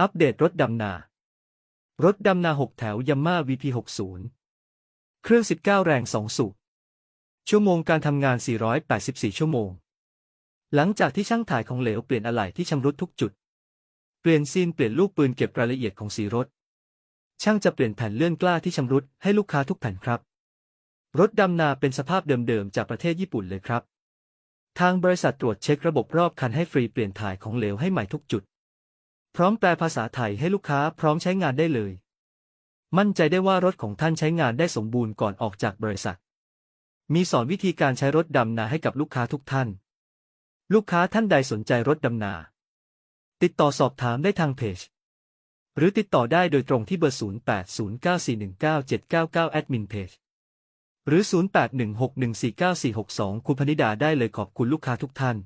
อัปเดตรถดำนา รถดำนา 6 แถวยัมมา VP60 เครื่อง 19 แรง 2 สูบ ชั่วโมงการทำงาน 484 ชั่วโมง หลังจากที่ช่างถ่ายของเหลวเปลี่ยนอะไหล่ที่ชำรุดทุกจุด เปลี่ยนซีนเปลี่ยนลูกปืนเก็บรายละเอียดของสีรถ ช่างจะเปลี่ยนแผ่นเลื่อนกล้าที่ชำรุดให้ลูกค้าทุกแผ่นครับ รถดำนาเป็นสภาพเดิมๆจากประเทศญี่ปุ่นเลยครับ ทางบริษัทตรวจเช็คระบบรอบคันให้ฟรีเปลี่ยนถ่ายของเหลวให้ใหม่ทุกจุด พร้อมแปลภาษาไทยให้ลูกค้าพร้อมใช้งานได้เลย มั่นใจได้ว่ารถของท่านใช้งานได้สมบูรณ์ก่อนออกจากบริษัท มีสอนวิธีการใช้รถดำนาให้กับลูกค้าทุกท่าน ลูกค้าท่านใดสนใจรถดำนา ติดต่อสอบถามได้ทางเพจ หรือติดต่อได้โดยตรงที่เบอร์ 0809419799 แอดมินเพจหรือ 0816149462 คุณพนิดาได้เลยขอบคุณลูกค้าทุกท่าน